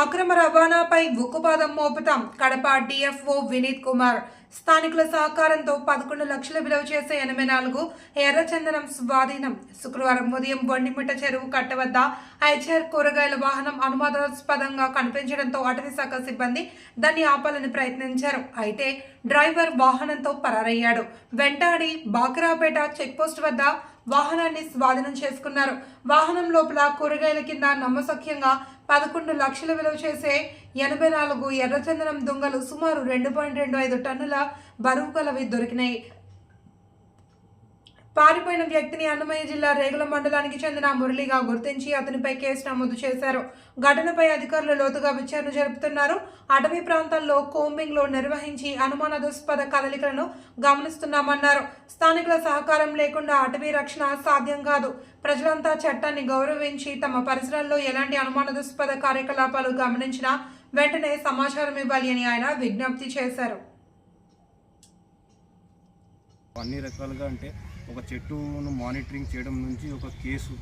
అక్రమ రవాణాపై ఉక్కుపాదం మోపుతాం. కడప డిఎఫ్ఓ వినీత్ కుమార్. స్థానికుల సహకారంతో పదకొండు లక్షల విలువ చేసే ఎనభై నాలుగు ఎర్రచందనం స్వాధీనం. శుక్రవారం ఉదయం బొండిమిట్ట చెరువు కట్ట వద్ద హెచ్ఆర్ కూరగాయల వాహనం అనుమానాస్పదంగా కనిపించడంతో అటవీ శాఖ సిబ్బంది దాన్ని ఆపాలని ప్రయత్నించారు. అయితే డ్రైవర్ వాహనంతో పరారయ్యాడు. వెంటాడి బాకరాపేట చెక్పోస్ట్ వద్ద వాహనాన్ని స్వాధీనం చేసుకున్నారు. వాహనం లోపల కూరగాయల కింద నమ్మసఖ్యంగా పదకొండు లక్షల విలువ చేసే ఎనభై నాలుగు ఎర్రచందనం దుంగలు సుమారు రెండు పాయింట్ రెండు ఐదు టన్నుల బరువు గలవి దొరికినాయి. పారిపోయిన వ్యక్తిని అన్నమయ్య జిల్లా రేగుల మండలానికి చెందిన మురళిగా గుర్తించి అతనిపై కేసు నమోదు చేశారు. ఘటనపై అధికారులు లోతుగా విచారణ జరుపుతున్నారు. అటవీ ప్రాంతాల్లో కోంబింగ్లో నిర్వహించి అనుమానాస్పద కదలికలను గమనిస్తున్నామన్నారు. స్థానికుల సహకారం లేకుండా అటవీ రక్షణ సాధ్యం కాదు. ప్రజలంతా చట్టాన్ని గౌరవించి తమ పరిసరాల్లో ఎలాంటి అనుమానాస్పద కార్యకలాపాలు గమనించినా వెంటనే సమాచారం ఇవ్వాలి అని ఆయన విజ్ఞప్తి చేశారు. అన్ని రకాలుగా అంటే ఒక చెట్టును మానిటరింగ్ చేయడం నుంచి ఒక కేసు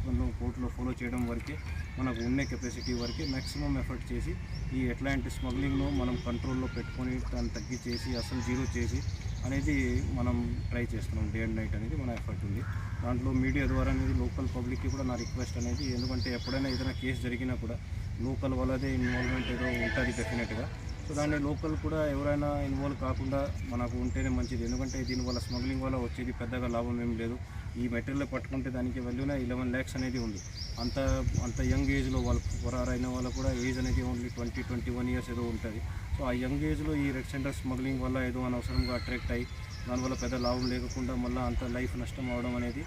కోర్టులో ఫాలో చేయడం వరకే మనకు ఉండే కెపాసిటీ వరకే మ్యాక్సిమం ఎఫర్ట్ చేసి ఈ ఎట్లాంటి స్మగ్లింగ్ను మనం కంట్రోల్లో పెట్టుకొని దాన్ని తగ్గించేసి అసలు జీరో చేసి అనేది మనం ట్రై చేస్తున్నాం. డే అండ్ నైట్ అనేది మన ఎఫర్ట్ ఉంది. దాంట్లో మీడియా ద్వారా అనేది లోకల్ పబ్లిక్కి కూడా నా రిక్వెస్ట్ అనేది ఎందుకంటే ఎప్పుడైనా ఏదైనా కేసు జరిగినా కూడా లోకల్ వాళ్ళదే ఇన్వాల్వ్మెంట్ ఏదో ఉంటుంది డెఫినెట్గా సో దాని లోకల్ కూడా ఎవరైనా ఇన్వాల్వ్ కాకుండా మనకు ఉంటేనే మంచిది. ఎందుకంటే దీనివల్ల స్మగ్లింగ్ వల్ల వచ్చేది పెద్దగా లాభం ఏం లేదు. ఈ మెటీరియల్ పట్టుకుంటే దానికి వెళ్ళిన ఇలెవెన్ ల్యాక్స్ అనేది ఉంది. అంత అంత యంగ్ ఏజ్లో వాళ్ళు పొరారైన వాళ్ళు కూడా ఏజ్ అనేది only twenty twenty one years ఏదో ఉంటుంది. సో ఆ యంగ్ ఏజ్లో ఈ రెడ్ సెంటర్ స్మగ్లింగ్ వల్ల ఏదో అనవసరంగా అట్రాక్ట్ అయ్యి దానివల్ల పెద్ద లాభం లేకుండా మళ్ళీ అంత లైఫ్ నష్టం అవడం అనేది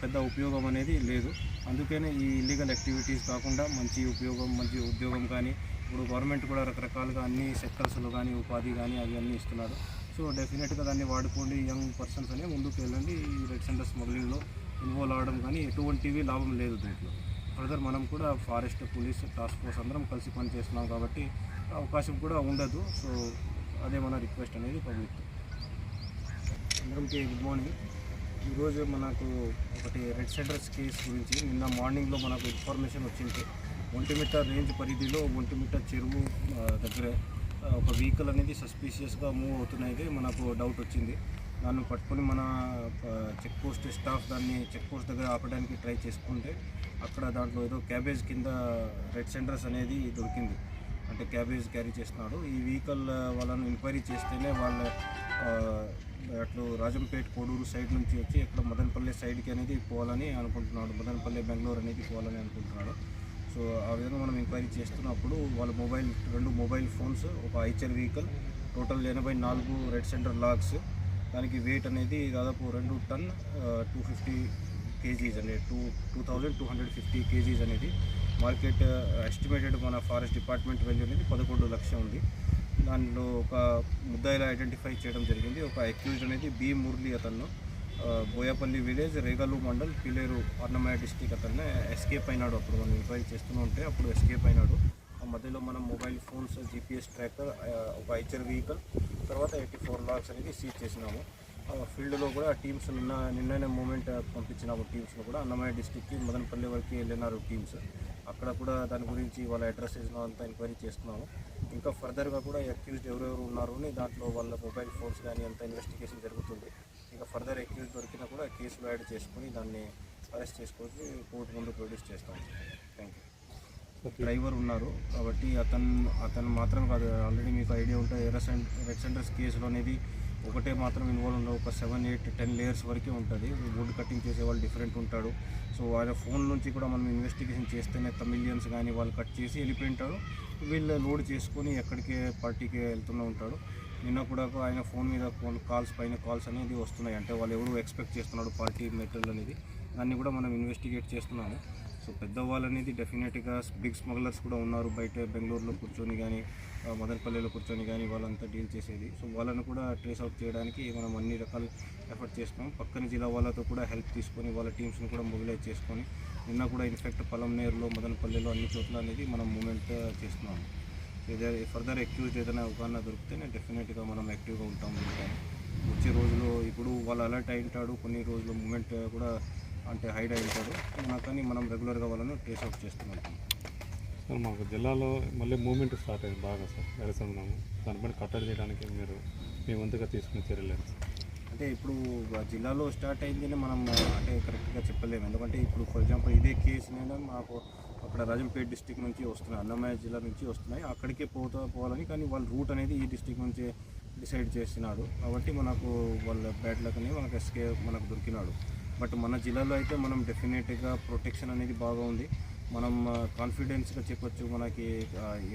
పెద్ద ఉపయోగం అనేది లేదు. అందుకనే ఈ ఇల్లీగల్ యాక్టివిటీస్ కాకుండా మంచి ఉపయోగం మంచి ఉద్యోగం కానీ ఇప్పుడు గవర్నమెంట్ కూడా రకరకాలుగా అన్ని సెక్టర్స్లో కానీ ఉపాధి కానీ అవి అన్నీ ఇస్తున్నారు. సో డెఫినెట్గా దాన్ని వాడుకోండి యంగ్ పర్సన్స్ అనే ముందుకు వెళ్ళండి. ఈ రెడ్ సెంటర్ స్మగ్లింగ్లో ఇన్వాల్వ్ అవడం కానీ ఎటువంటివి లాభం లేదు దీంట్లో. ఫర్దర్ మనం కూడా ఫారెస్ట్ పోలీస్ టాస్క్ ఫోర్స్ అందరం కలిసి పనిచేస్తున్నాం కాబట్టి అవకాశం కూడా ఉండదు. సో అదే మన రిక్వెస్ట్ అనేది పబ్లిక్ అందరికీ గుడ్ మార్నింగ్ ఈరోజు మనకు ఒకటి రెడ్ సెంటర్స్ కేసు గురించి నిన్న మార్నింగ్లో మనకు ఇన్ఫర్మేషన్ వచ్చింది. ఒంటిమిట్ట రేంజ్ పరిధిలో ఒంటిమిట్ట చెరువు దగ్గరే. దగ్గర ఒక వెహికల్ అనేది సస్పీషియస్గా మూవ్ అవుతున్నది మనకు డౌట్ వచ్చింది. దాన్ని పట్టుకొని మన చెక్ పోస్ట్ స్టాఫ్ దాన్ని చెక్ పోస్ట్ దగ్గర ఆపడానికి ట్రై చేసుకుంటే అక్కడ దాంట్లో ఏదో క్యాబేజ్ కింద రెడ్ సెంటర్స్ అనేది దొరికింది. అంటే క్యాబేజ్ క్యారీ చేస్తున్నాడు. ఈ వెహికల్ వాళ్ళను ఎంక్వైరీ చేస్తేనే వాళ్ళ అట్లు రాజంపేట కోడూరు సైడ్ నుంచి వచ్చి ఇక్కడ మదనపల్లి సైడ్కి అనేది పోవాలని అనుకుంటున్నాడు. మదనపల్లి బెంగళూరు అనేది పోవాలని అనుకుంటున్నాడు. సో ఆ విధంగా మనం ఎంక్వైరీ చేస్తున్నప్పుడు వాళ్ళ మొబైల్ రెండు మొబైల్ ఫోన్స్ ఒక ఐచర్ వెహికల్ టోటల్ ఎనభై నాలుగు రెడ్ సెంటర్ లాగ్స్ దానికి వెయిట్ అనేది దాదాపు రెండు టన్ టూ ఫిఫ్టీ కేజీస్ అనేది two two thousand two hundred fifty kgs అనేది. మార్కెట్ ఎస్టిమేటెడ్ మన ఫారెస్ట్ డిపార్ట్మెంట్ వాల్యూ అనేది పదకొండు లక్షలు ఉంది. దానిలో ఒక ముద్దాయిలా ఐడెంటిఫై చేయడం జరిగింది. ఒక అక్యూజ్డ్ అనేది బి మురళి అతను. బోయపల్లి విలేజ్ రేగలు మండల్ పిలేరు అన్నమయ్య డిస్టిక్ అతన్ని ఎస్కేప్ అయినాడు. అప్పుడు మనం ఎంక్వైరీ చేస్తూనే ఉంటే అప్పుడు ఎస్కేప్ అయినాడు. ఆ మధ్యలో మనం మొబైల్ ఫోన్స్ జీపీఎస్ ట్రాకర్ ఒక ఐచర్ వెహికల్ తర్వాత ఎయిటీ ఫోర్ లాక్స్ అనేది సీజ్ చేసినాము. ఆ, ఫీల్డ్లో కూడా టీమ్స్ నిన్న నిన్ననే మూమెంట్ పంపించినాము టీమ్స్లో కూడా. అన్నమయ్య డిస్టిక్కి మదనపల్లి వరకు వెళ్ళినారు టీమ్స్ అక్కడ కూడా దాని గురించి వాళ్ళ అడ్రస్ వేసిన అంతా ఎంక్వైరీ చేస్తున్నాము. ఇంకా ఫర్దర్గా కూడా అక్యూజ్డ్ ఎవరెవరు ఉన్నారు అని దాంట్లో వాళ్ళ మొబైల్ ఫోన్స్ కానీ అంతా ఇన్వెస్టిగేషన్ జరుగుతుంది. ఇంకా ఫర్దర్ అక్యూజ్ దొరికినా కూడా కేసులో యాడ్ చేసుకొని దాన్ని అరెస్ట్ చేసుకొని కోర్టు ముందు ప్రొడ్యూస్ చేస్తాం. థ్యాంక్ యూ డ్రైవర్ ఉన్నారు కాబట్టి అతను అతను మాత్రం కాదు ఆల్రెడీ మీకు ఐడియా ఉంటుంది ఎర్రసెంట్ రెడ్ సెంటర్స్ కేసులో అనేది ఒకటే మాత్రం ఇన్వాల్వ్ ఉండవు ఒక సెవెన్ ఎయిట్ టెన్ లేయర్స్ వరకే ఉంటుంది. వుడ్ కటింగ్ చేసే వాళ్ళు డిఫరెంట్ ఉంటాడు సో వాళ్ళ ఫోన్ నుంచి కూడా మనం ఇన్వెస్టిగేషన్ చేస్తేనే తమిలియన్స్ కానీ వాళ్ళు కట్ చేసి వెళ్ళిపోయి ఉంటారు. వీళ్ళు లోడ్ చేసుకొని ఎక్కడికి పార్టీకి వెళ్తూనే ఉంటాడు నిన్న కూడా ఆయన ఫోన్ మీద ఫోన్ కాల్స్ పైన కాల్స్ అనేది వస్తున్నాయి. అంటే వాళ్ళు ఎవరు ఎక్స్పెక్ట్ చేస్తున్నాడు పార్టీ మెటీరియల్ అనేది. దాన్ని కూడా మనం ఇన్వెస్టిగేట్ చేస్తున్నాము. సో పెద్దవాళ్ళు అనేది డెఫినెట్గా బిగ్ స్మగ్లర్స్ కూడా ఉన్నారు బయట బెంగళూరులో కూర్చొని కానీ మదనపల్లిలో కూర్చొని కానీ వాళ్ళంతా డీల్ చేసేది. సో వాళ్ళని కూడా ట్రేస్ అవుట్ చేయడానికి మనం అన్ని రకాల ఎఫర్ట్ చేస్తున్నాం. పక్కన జిల్లా వాళ్ళతో కూడా హెల్ప్ తీసుకొని వాళ్ళ టీమ్స్ని కూడా మొబిలైజ్ చేసుకొని నిన్న కూడా ఇన్ఫెక్ట్ పలంనేరులో మదనపల్లిలో అన్ని చోట్ల అనేది మనం మూమెంట్ చేస్తున్నాము. ఏదైనా ఫర్దర్ అక్యూజ్డ్ ఏదైనా అవగాహన దొరికితే నేను డెఫినెట్గా మనం యాక్టివ్గా ఉంటాం. వచ్చే రోజులో ఇప్పుడు వాళ్ళు అలర్ట్ అయి ఉంటాడు కొన్ని రోజులు మూమెంట్ కూడా అంటే హైడ్ అయి ఉంటాడు మన రెగ్యులర్గా వాళ్ళను ట్రేస్ అవుట్ చేస్తూ ఉంటాం సార్ మాకు జిల్లాలో మళ్ళీ మూమెంట్ స్టార్ట్ అయింది బాగా సార్ ఎర్రచందనం దానిపైన కట్టడి చేయడానికి మీరు మీ వంతుగా తీసుకునే చర్యలు ఏంటి సార్? అంటే ఇప్పుడు జిల్లాలో స్టార్ట్ అయింది అని మనం అంటే కరెక్ట్గా చెప్పలేము. ఎందుకంటే ఇప్పుడు ఫర్ ఎగ్జాంపుల్ ఇదే కేసు నేను మాకు అక్కడ రాజంపేట డిస్టిక్ నుంచి వస్తున్నాయి అన్నమయ్య జిల్లా నుంచి వస్తున్నాయి. అక్కడికే పోతా పోవాలని కానీ వాళ్ళ రూట్ అనేది ఈ డిస్టిక్ నుంచి డిసైడ్ చేస్తున్నాడు. కాబట్టి మనకు వాళ్ళ బ్యాడ్ లక్ అనేది మనకు ఎస్కే మనకు దొరికినాడు. బట్ మన జిల్లాలో అయితే మనం డెఫినెట్గా ప్రొటెక్షన్ అనేది బాగా ఉంది. మనం కాన్ఫిడెన్స్గా చెప్పొచ్చు మనకి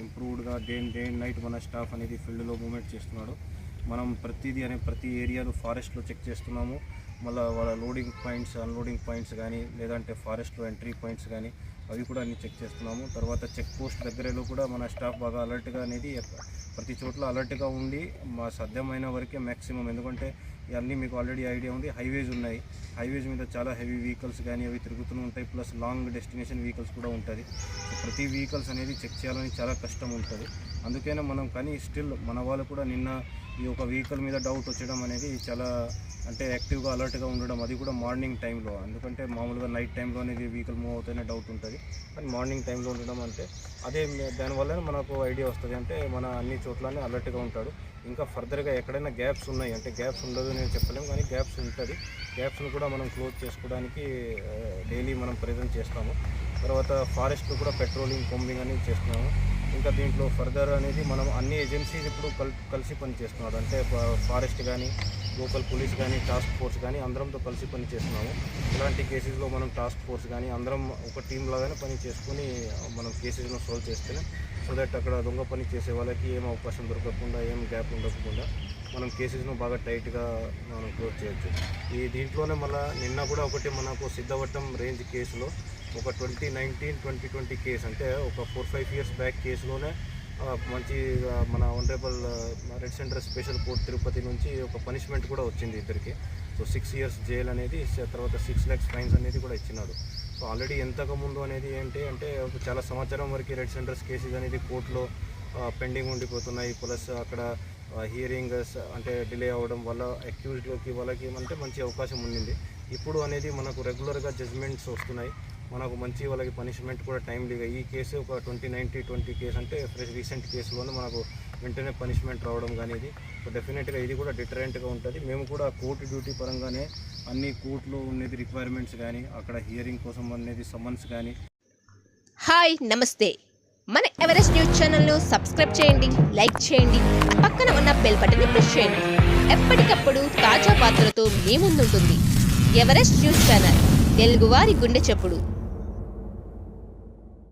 ఇంప్రూవ్డ్గా డే డే నైట్ మన స్టాఫ్ అనేది ఫీల్డ్లో మూమెంట్ చేస్తున్నాడు. మనం ప్రతిదీ అనే ప్రతి ఏరియాలో ఫారెస్ట్లో చెక్ చేస్తున్నాము. మళ్ళీ వాళ్ళ లోడింగ్ పాయింట్స్ అన్లోడింగ్ పాయింట్స్ కానీ లేదంటే ఫారెస్ట్లో ఎంట్రీ పాయింట్స్ కానీ అవి కూడా అన్ని చెక్ చేస్తున్నాము. తర్వాత చెక్ పోస్ట్ దగ్గరలో కూడా మన స్టాఫ్ బాగా అలర్ట్గా అనేది ప్రతి చోట్ల అలర్ట్గా ఉండి మా సాధ్యమైన వరకే మ్యాక్సిమం ఎందుకంటే ఇవన్నీ మీకు ఆల్రెడీ ఐడియా ఉంది. హైవేస్ ఉన్నాయి. హైవేస్ మీద చాలా హెవీ వెహికల్స్ కానీ అవి తిరుగుతూ ఉంటాయి. ప్లస్ లాంగ్ డెస్టినేషన్ వెహికల్స్ కూడా ఉంటుంది. ప్రతి వెహికల్స్ అనేది చెక్ చేయాలని చాలా కష్టం ఉంటుంది. అందుకనే మనం కానీ స్టిల్ మన వాళ్ళు కూడా నిన్న ఈ ఒక వెహికల్ మీద డౌట్ వచ్చడం అనేది చాలా అంటే యాక్టివ్గా అలర్ట్గా ఉండడం అది కూడా మార్నింగ్ టైంలో ఎందుకంటే మామూలుగా నైట్ టైంలో అనేది వెహికల్ మూవ్ అవుతూనే డౌట్ ఉంటుంది. కానీ మార్నింగ్ టైంలో ఉండడం అంటే అదే దానివల్లనే మనకు ఐడియా వస్తుంది. అంటే మన అన్ని చోట్లనే అలర్ట్గా ఉంటాడు. ఇంకా ఫర్దర్గా ఎక్కడైనా గ్యాప్స్ ఉన్నాయి అంటే గ్యాప్స్ ఉండదు నేను చెప్పలేము కానీ గ్యాప్స్ ఉంటుంది. గ్యాప్స్ను కూడా మనం క్లోజ్ చేసుకోవడానికి uh, డైలీ మనం ప్రజెంట్ చేస్తాము. తర్వాత ఫారెస్ట్లో కూడా పెట్రోలింగ్ కొంబింగ్ అనేది చేస్తున్నాము. ఇంకా దీంట్లో ఫర్దర్ అనేది మనం అన్ని ఏజెన్సీస్ ఇప్పుడు కల్ కలిసి పని చేస్తున్నాడు అంటే ఫారెస్ట్ కానీ లోకల్ పోలీస్ కానీ టాస్క్ ఫోర్స్ కానీ అందరంతో కలిసి పని చేస్తున్నాము. ఇలాంటి కేసెస్లో మనం టాస్క్ ఫోర్స్ కానీ అందరం ఒక టీం లాగానే పని చేసుకుని మనం కేసెస్ను సాల్వ్ చేస్తేనే సో దట్ అక్కడ దొంగ పని చేసే వాళ్ళకి ఏం అవకాశం దొరకకుండా ఏం గ్యాప్ ఉండకుండా మనం కేసెస్ను బాగా టైట్గా మనం క్లోజ్ చేయొచ్చు. ఈ దీంట్లోనే మళ్ళీ నిన్న కూడా ఒకటి మనకు సిద్ధవట్టం రేంజ్ కేసులో ఒక twenty nineteen twenty twenty case అంటే ఒక ఫోర్ ఫైవ్ ఇయర్స్ బ్యాక్ కేసులోనే మంచి మన honourable red sander special court Tirupati నుంచి ఒక పనిష్మెంట్ కూడా వచ్చింది ఇద్దరికి. సో సిక్స్ ఇయర్స్ జైల్ అనేది తర్వాత సిక్స్ ల్యాక్స్ ఫైన్స్ అనేది కూడా ఇచ్చినాడు. సో ఆల్రెడీ ఎంతకుముందు అనేది ఏంటి అంటే చాలా సంవత్సరం వరకు రెడ్ సెంటర్స్ కేసెస్ అనేది కోర్టులో పెండింగ్ ఉండిపోతున్నాయి. ప్లస్ అక్కడ హియరింగ్ అంటే డిలే అవ్వడం వల్ల అక్యూజ్లోకి వాళ్ళకి ఏమంటే మంచి అవకాశం ఉండింది. ఇప్పుడు అనేది మనకు రెగ్యులర్గా జడ్జ్మెంట్స్ వస్తున్నాయి. మనకు మంచి వాళ్ళకి పనిష్మెంట్ కూడా టైమ్లీగా ఈ కేసు ఒక ట్వంటీ నైన్టీ ట్వంటీ కేసు అంటే ఫ్రెష్ రీసెంట్ కేసులోనే మనకు వెంటనే పనిష్మెంట్ రావడం కానీ ఇది సో డెఫినెట్గా ఇది కూడా డిటరెంట్గా ఉంటుంది. మేము కూడా కోర్టు డ్యూటీ పరంగానే అన్ని కోర్టులో ఉండేది రిక్వైర్మెంట్స్ కానీ అక్కడ హియరింగ్ కోసం అనేది సమన్స్ కానీ హాయ్ నమస్తే. మన ఎవరెస్ట్ న్యూస్ ఛానల్ను సబ్స్క్రైబ్ చేయండి లైక్ చేయండి పక్కన ఉన్న బెల్ బటన్ని ప్రెస్ చేయండి. ఎప్పటికప్పుడు తాజా వార్తలతో మీ ముందుంటుంది ఎవరెస్ట్ న్యూస్ ఛానల్ తెలుగువారి గుండె చెప్పుడు.